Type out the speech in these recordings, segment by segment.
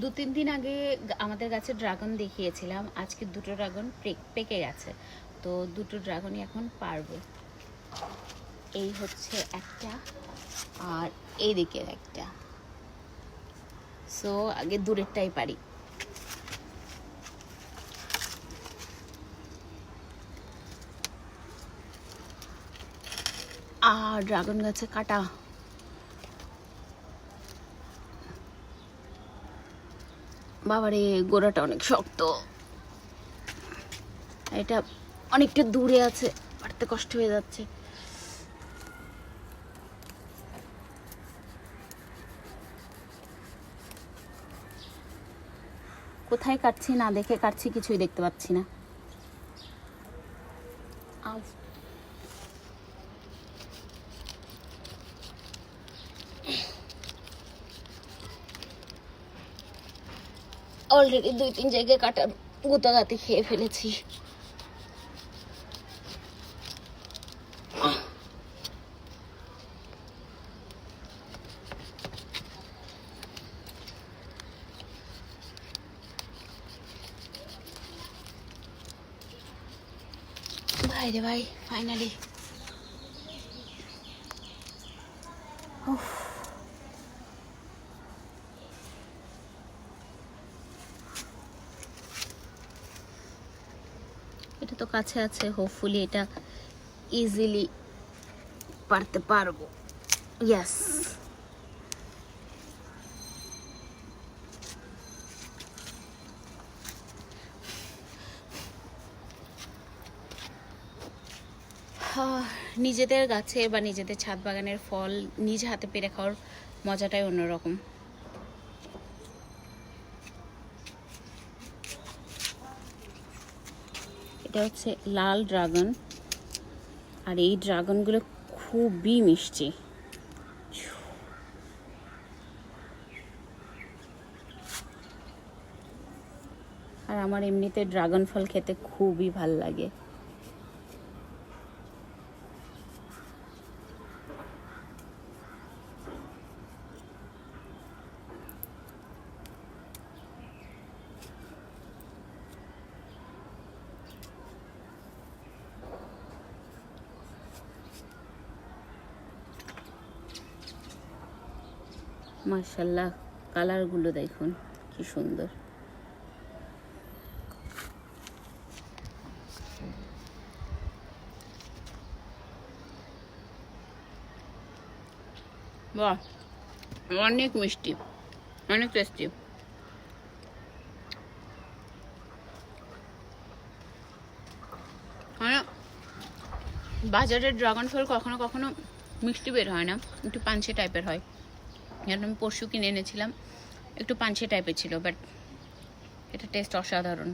দু তিন দিন আগে আমাদের গাছে ড্রাগন দেখিয়েছিলাম। আজকে দুটো ড্রাগন পেকে গেছে। তো দুটো ড্রাগনই এখন পারব। এই হচ্ছে একটা আর এই দিকের একটা। সো আগে দূরেরটাই পারি। আর ড্রাগন গাছে কাটা বাবারে, গোড়াটা অনেক শক্ত এটা অনেকটা দূরে আছে পারতে কষ্ট হয়ে যাচ্ছে কোথায় কাটছি না দেখে কাটছি, কিছুই দেখতে পাচ্ছি না আউ। অলরেডি দুই তিন জায়গায় কাটার গোতাগাতি খেয়ে ফেলেছি। ভাই ভাই ফাইনালি এটা তো কাছে আছে হোপফুলি এটা ইজিলি পারতে পারব। ইয়াস নিজেদের গাছের বা নিজেদের ছাদ বাগানের ফল নিজ হাতে পেরে খাওয়ার মজাটাই অন্যরকম। এটা হচ্ছে লাল ড্রাগন। আর এই ড্রাগনগুলো খুবই মিষ্টি। আর আমার এমনিতে ড্রাগন ফল খেতে খুবই ভালো লাগে। মার্শাল্লাহ কালারগুলো দেখুন, কি সুন্দর। বাহ, অনেক মিষ্টি, অনেক টেস্টি। মানে বাজারের ড্রাগন ফল কখনো কখনো মিষ্টি বের হয় না, একটু পাঞ্চে টাইপের হয়। যেমন আমি পরশু কিনে এনেছিলাম, একটু পাঞ্চে টাইপের ছিল বাট এটা টেস্ট অসাধারণ।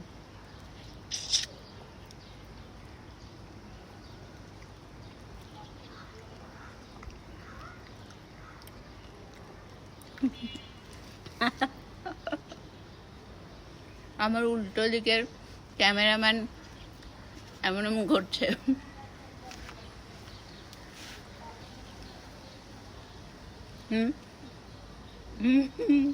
আমার উল্টো দিকের ক্যামেরাম্যান এমন এমন ঘটছে হুম? Mm-hmm.